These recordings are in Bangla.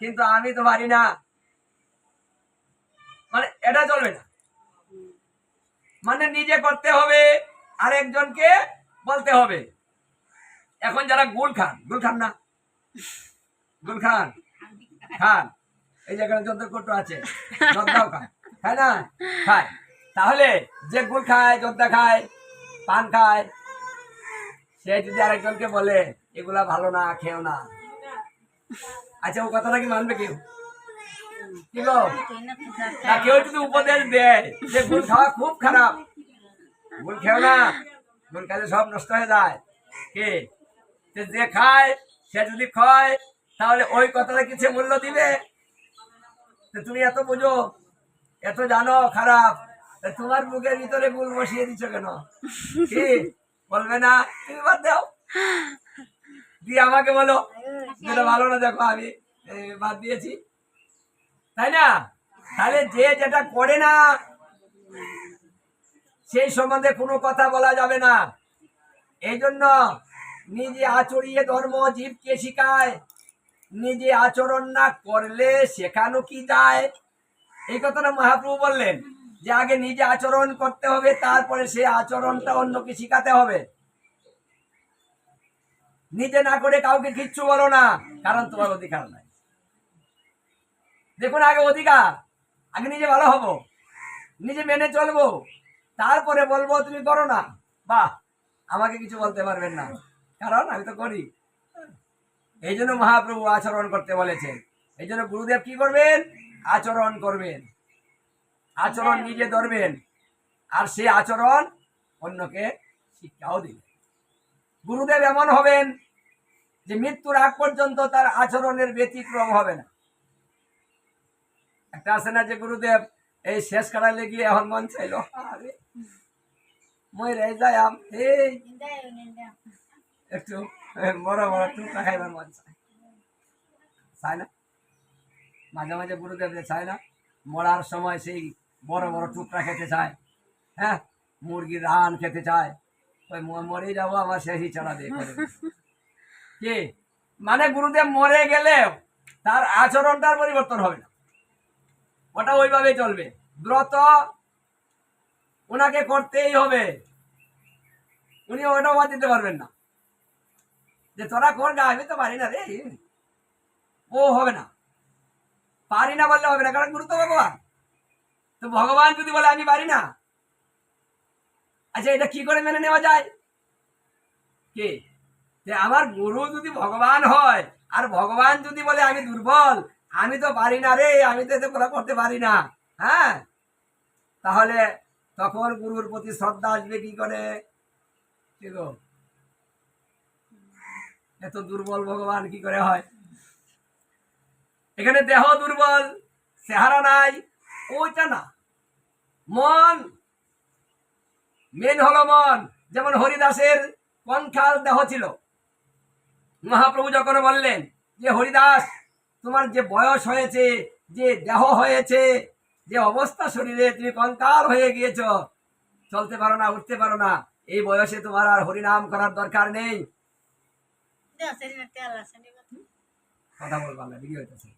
কিন্তু আমি তো পারি না। মানে এটা চলবে না। মানে নিজে করতে হবে আর একজনকে বলতে হবে। এখন যারা গুল খান গুল খান না। গুল খান খান। এই জায়গায় যন্ত্রকটু আছে জর্দাও খায়। খায় না? খায়। তাহলে যে গুল খায় জর্দা খায়, পান খায়, সে যদি আরেকজনকে বলে, এগুলা ভালো না, খেও না। আচ্ছা ও কথাটা কি মানবে কেউ? না, কেউ যদি উপদেশ দেয় যে গুল খাওয়া খুব খারাপ গুল খেও না গুল খেলে সব নষ্ট হয়ে যায়। কে? যে খায়, সে যদি খায়, তাহলে ওই কথাটা কিছু মূল্য দিবে? তুমি এত বুঝো, এত জানো, খারাপ। তোমার মুখের ভিতরে গুল বসিয়ে দিচ্ছ কেন? কি? বলবে না? তুমি বাদ দাও। দিয়ে আমাকে বলো। যেটা ভালো না দেখো আমি বাদ দিয়েছি। তাই না? তাহলে যে যেটা করে না সেই সম্বন্ধে কোনো কথা বলা যাবে না। এই জন্য নিজে আচরিয়ে ধর্ম জীবকে শিখায়। নিজে আচরণ না করলে শেখানো কি যায়? এই কথাটা মহাপ্রভু বললেন যে আগে নিজে আচরণ করতে হবে তারপরে সে আচরণটা অন্যকে শিখাতে হবে। নিজে না করে কাউকে কিচ্ছু বলো না কারণ তোমার অধিকার নাই। দেখুন আগে অধিকার আগে নিজে ভালো হব নিজে মেনে চলবো তারপরে বলব তুমি করো না। বাহ আমাকে কিছু বলতে পারবেন না কারণ আমি তো করি। এই জন্য মহাপ্রভু আচরণ করতে বলেছেন এই জন্য গুরুদেব কি করবেন? আচরণ করবেন। আচরণ নিজে ধরবেন আর সে আচরণ অন্যকে শিক্ষাও দিবেন। গুরুদেব এমন হবেন যে মৃত্যুর আগ পর্যন্ত তার আচরণের ব্যতিক্রম হবে না। একটা আছে না যে গুরুদেব, এই শেষ কাটালে গিয়ে এখন মন চাইলো, আরে মই রে বড় বড় টুকরা খাইবার মন চায়। না? মাঝে মাঝে গুরুদেব চায় না, মরার সময় সেই বড় বড় টুকরা খেতে চায় হ্যাঁ? মুরগির রান খেতে চায়। ওই ম- মরেই যাব, আমার শেষই চড়া দিয়ে। কি? মানে গুরুদেব মরে গেলেও তার আচরণটার পরিবর্তন হবে না। ওটা ওইভাবেই চলবে। ব্রত ওনাকে করতেই হবে। উনি ওটাও বাদ দিতে পারবেন না। যে তোরা কর গা তো পারি না রে। ও হবে না। পারি না বললে হবে না, কারণ গুরু তো ভগবান। তো ভগবান যদি বলে, আমি পারি না আচ্ছা এটা কি করে মেনে নেওয়া যায়? কি? যে আমার গুরু যদি ভগবান হয়, আর ভগবান যদি বলে আমি দুর্বল, আমি তো পারি না রে, আমি তো এতে কোনো করতে পারি না। হ্যাঁ? তাহলে তখন গুরুর প্রতি শ্রদ্ধা আসবে কি করে? এত দুর্বল ভগবান কি করে হয়? এখানে দেহ দুর্বল, চেহারা নাই, ওইটা না। মন মেন হলো মন। যেমন হরিদাসের কঙ্কাল দেহ ছিল। মহাপ্রভু যখন বললেন যে হরিদাস তোমার যে বয়স হয়েছে যে দেহ হয়েছে যে অবস্থা শরীরে তুমি কঙ্কাল হয়ে গিয়েছ চলতে পারো না উঠতে পারো না এই বয়সে তোমার আর হরিনাম করার দরকার নেই। কথা বলবা না ভিডিও হইতেছে।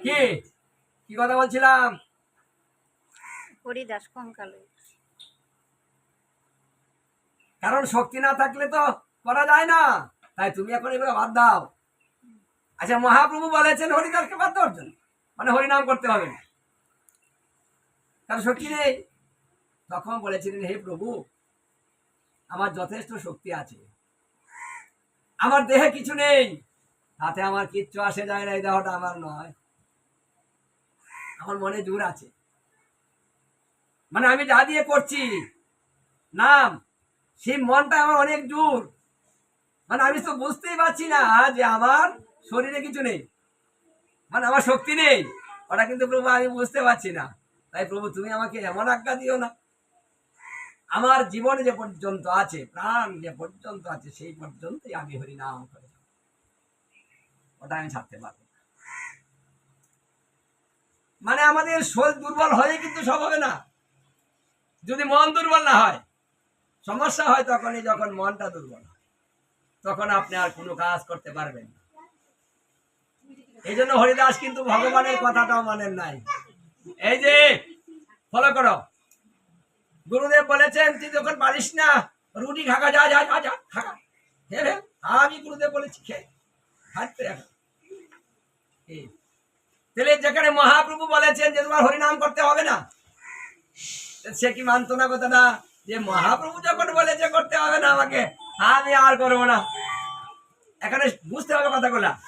কি? কি কথা বলছিলাম? হরিদাস কঙ্কাল কারণ শক্তি না থাকলে তো করা যায় না। তাই তুমি এখন এগুলো বাদ দাও। আচ্ছা মহাপ্রভু বলেছেন হরিদাসকে বাদ দেওয়ার জন্য। মানে হরিনাম করতে হবে। না কারণ শক্তি নেই। তখন বলেছিলেন, হে প্রভু, আমার যথেষ্ট শক্তি আছে। আমার দেহে কিছু নেই। তাতে আমার কিচ্ছু আসে যায় না। এই দেহটা আমার নয়। আমার মনে জোর আছে। মানে আমি যা দিয়ে করছি। নাম, সেই মনটা আমার অনেক দূর। মানে আমি তো বুঝতেই পারছি না যে আমার শরীরে কিছু নেই। মানে আমার শক্তি নেই। ওটা কিন্তু প্রভু আমি বুঝতে পারছি না। তাই প্রভু তুমি আমাকে এমন আজ্ঞা দিও না। আমার জীবন যে পর্যন্ত আছে, প্রাণ যে পর্যন্ত আছে, সেই পর্যন্তই আমি হরিনাম করে যাব। ওটা আমি ছাড়তে পারব মানে আমাদের শরীর দুর্বল হয়ে কিন্তু সব হবে না। যদি মন দুর্বল না হয়, সমস্যা হয় তখনই যখন মনটা দুর্বল হয়। তখন আপনি আর কোনো কাজ করতে পারবেন না এই জন্য হরিদাস কিন্তু ভগবানের কথাটাও মানেন নাই এই যে ফলো করো গুরুদেব বলেছেন, তুই যখন পারিস না, রুটি খাকা যা যা যা যা খাকা হে রে আমি গুরুদেব বলেছি খেয়ে। তাহলে যেখানে মহাপ্রভু বলেছেন যে তোমার হরিনাম করতে হবে না সে কি মানতো না কথাটা যে মহাপ্রভু যখন বলেছে, করতে হবে না আমাকে, আমি আর করব না। এখানে বুঝতে হবে কথাগুলা।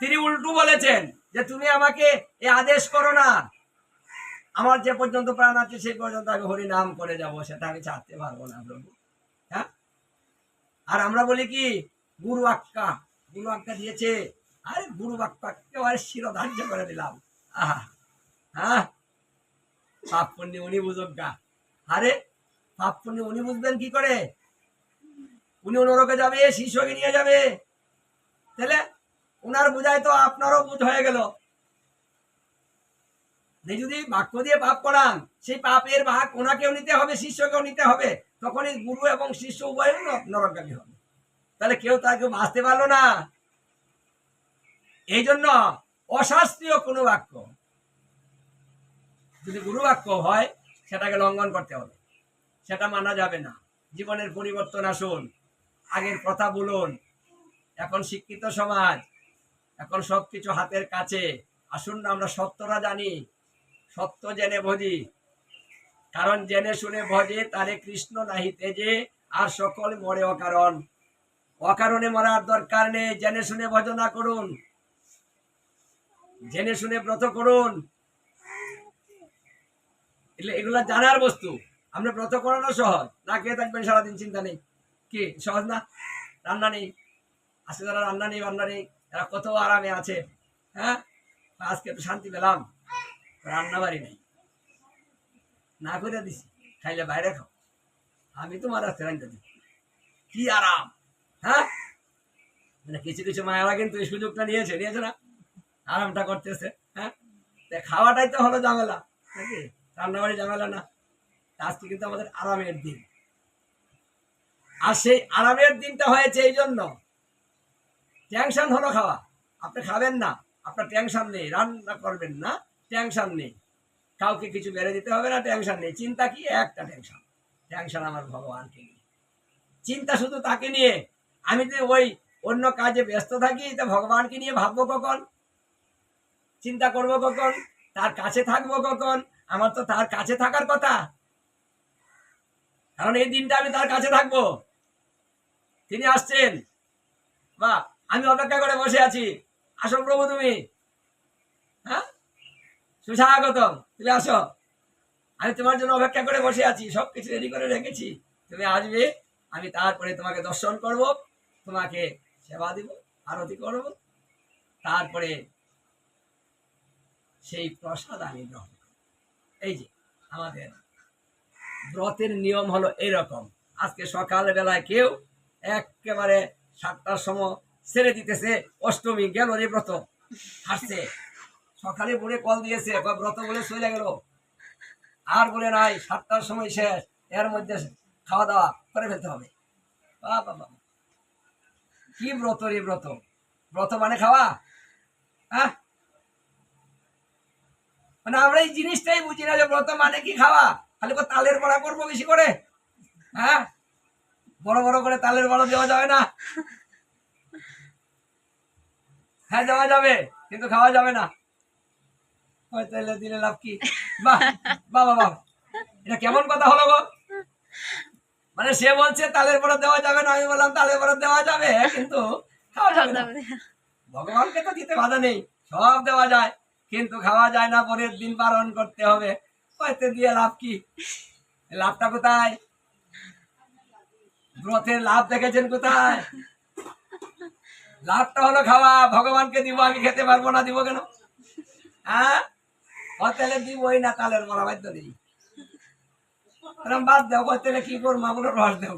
তিনি উল্টু বলেছেন যে, তুমি আমাকে এ আদেশ করো না। আমার যে পর্যন্ত প্রাণ আছে, সেই পর্যন্ত আমি হরি নাম করে যাব, সেটা আমি ছাড়তে পারব না, প্রভু। হ্যাঁ? আর আমরা বলি কি, গুরু আক্কা গুরু আক্কা দিয়েছে। আরে, গুরু আক্কা একেবারে শিরোধার্য করে দিলাম। আহা হ্যাঁ? পাপ উনি আরে, পাপ উনি বুঝবেন কি করে? উনি যাবে নিয়ে যাবে। তাহলে বুঝায় তো আপনারও বুঝ হয়ে গেল। যদি বাক্য দিয়ে পাপ করান, সেই পাপের ভাগ ওনাকেও নিতে হবে, শিষ্যকেও নিতে হবে। তখনই গুরু এবং শিষ্য উভয় নরকগামী হবে। তাহলে কেউ তাকে বাঁচতে পারল না। এই জন্য অশাস্ত্রীয় কোনো বাক্য যদি গুরু বাক্য হয়, সেটাকে লঙ্ঘন করতে হবে। সেটা মানা যাবে না। জীবনের পরিবর্তন আসুন, আগের কথা বলুন। এখন শিক্ষিত সমাজ, এখন সব কিছু হাতের কাছে। আসুন না, আমরা সত্যটা জানি, সত্য জেনে ভজি কারণ জেনে শুনে ভজে তারে কৃষ্ণ নাহি তেজে আর সকল মরে অকারণ। অকারণে মরার দরকার নেই, জেনে শুনে ভজনা করুন। জেনে শুনে ব্রত করুন। এগুলো- এগুলা জানার বস্তু। আমরা ব্রত করানো সহজ। না খেয়ে থাকবেন, সারাদিন চিন্তা নেই। কি? সহজ না? রান্না নেই। আজকে যারা রান্না নেই, বান্না নেই, এরা কত আরামে আছে। হ্যাঁ? আজকে একটু শান্তি পেলাম। রান্না বাড়ি নেই। না করে দিছি। খাইলে বাইরে খাও। আমি তোমার আজকে রান্না দিই। কি আরাম? হ্যাঁ? মানে কিছু কিছু মায়েরা কিন্তু এই সুযোগটা নিয়েছে নিয়েছে না? আরামটা করতেছে। হ্যাঁ? খাওয়াটাই তো হলো ঝামেলা, নাকি? রান্নাবাড়ি ঝামেলা না। আজকে কিন্তু আমাদের আরামের দিন। আর সেই আরামের দিনটা হয়েছে এই জন্য। টেনশন হলো খাওয়া। আপনি খাবেন না। আপনার টেনশন নেই। রান্না করবেন না। টেনশন নেই। কাউকে কিছু বেড়ে দিতে হবে না। টেনশন নেই। চিন্তা কি? একটা টেনশন। টেনশন আমার ভগবানকে নিয়ে। চিন্তা শুধু তাকে নিয়ে। আমি যদি ওই অন্য কাজে ব্যস্ত থাকি তা ভগবানকে নিয়ে ভাববো কখন? চিন্তা করব কখন? তার কাছে থাকব কখন? আমার তো তার কাছে থাকার কথা। কারণ এই দিনটা আমি তার কাছে থাকব। তিনি আসছেন। বা, আমি অপেক্ষা করে বসে আছি। আসো প্রভু তুমি। হ্যাঁ? সুস্বাগতম। তুমি আসো। আমি তোমার জন্য অপেক্ষা করে বসে আছি। সব কিছু রেডি করে রেখেছি। তুমি আসবে। আমি তারপরে তোমাকে দর্শন করব। তোমাকে সেবা দিব। আরতি করব। তারপরে সেই প্রসাদ আমি গ্রহণ। এই যে, আমাদের ব্রতের নিয়ম হলো এরকম। আজকে সকাল বেলায় কেউ একেবারে সাতটার সময় ছেড়ে দিতেছে, অষ্টমী গেল রে ব্রত হাসছে সকালে বলে কল দিয়েছে ব্রত বলে চলে গেল। আর বলে নাই, সাতটার সময় শেষ, এর মধ্যে খাওয়া দাওয়া করে ফেলতে হবে। কি ব্রত রে ব্রত? ব্রত মানে খাওয়া? হ্যাঁ? মানে আমরা এই জিনিসটাই বুঝি না যে ব্রত মানে কি খাওয়া? খালি তালের বড়া করব বেশি করে? হ্যাঁ? বড় বড় করে তালের বড়া দেওয়া যাবে না। হ্যাঁ দেওয়া যাবে কিন্তু খাওয়া যাবে না। তাহলে দিলে লাভ কি? বাহ বাহ বাহ বাহ। এটা কেমন কথা হলো গো? মানে সে বলছে তালের বড়া দেওয়া যাবে না। আমি বললাম তালের বড়া দেওয়া যাবে কিন্তু খাওয়া যাবে না। ভগবানকে তো দিতে বাধা নেই সব দেওয়া যায়। কিন্তু খাওয়া যায় না, পরের দিন পালন করতে হবে। হয়তো দিয়ে লাভ কি? লাভটা কোথায়? ব্রতের লাভ দেখেছেন কোথায়? লাভটা হলো খাওয়া। ভগবানকে দিব, আমি খেতে পারব না, দিব কেন? হ্যাঁ? হোটেলে দিবই না তালের বড়া বাধ্য এরম বাদ দেও, হোটেলে কি করব? আমরা রস দেব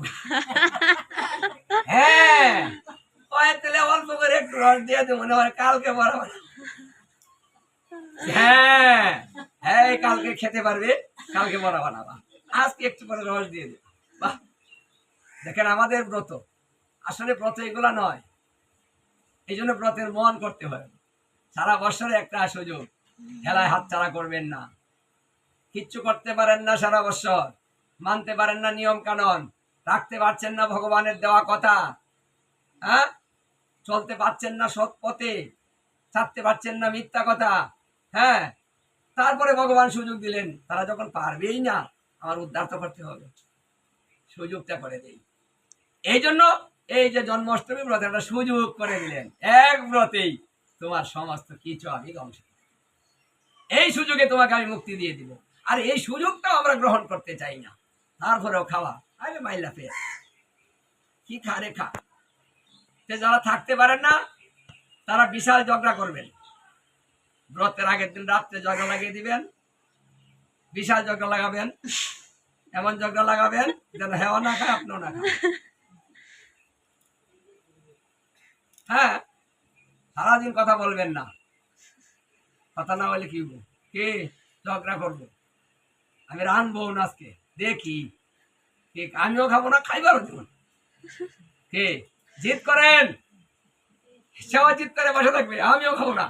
হ্যাঁ হোটেলে অল্প করে একটু রস দিয়ে দেবো হয় কালকে বানাবো। হ্যাঁ। হ্যাঁ কালকে খেতে পারবে, কালকে বানাবা। আজকে একটু রস দিয়ে দেখেন আমাদের ব্রত। আসলে ব্রত এগুলা নয়। এই জন্য ব্রতের মন করতে হয়। সারা বছরে একটা সুযোগ। খেলায় করবেন না। কিচ্ছু করতে পারেন না সারা বছর। মানতে পারেন না নিয়ম কানুন। রাখতে পারছেন না ভগবানের দেওয়া কথা। হ্যাঁ? চলতে পারছেন না সৎ পথে। ছাড়তে পারছেন না মিথ্যা কথা। হ্যাঁ তারপরে ভগবান সুযোগ দিলেন। তারা যখন পারবেই না, আমার উদ্ধার তো করতে হবে। সুযোগটা করে দেই। এই জন্য এই যে জন্মাষ্টমী ব্রত একটা সুযোগ করে দিলেন। এক ব্রতেই তোমার সমস্ত কিছু আমি ধ্বংস এই সুযোগে তোমাকে আমি মুক্তি দিয়ে দিব। আর এই সুযোগটাও আমরা গ্রহণ করতে চাই না। তারপরেও খাওয়া। আরে মাইলা পেয়ে কি খা। রে খা যারা থাকতে পারেন না, তারা বিশাল ঝগড়া করবেন। ব্রতের আগের দিন রাত্রে ঝগড়া লাগিয়ে দিবেন, বিশাল ঝগড়া লাগাবেন, এমন ঝগড়া লাগাবেন যেন হেওয়া না খায়, আপনিও না হ্যাঁ সারাদিন কথা বলবেন না। কথা না বলে কি? কে ঝগড়া করব? আমি রানবো না আজকে, দেখি। কে আমিও খাব না, খাইবারও দেবো কে জিত করেন? সেও জিত করে বসে থাকবে, আমিও খাব না।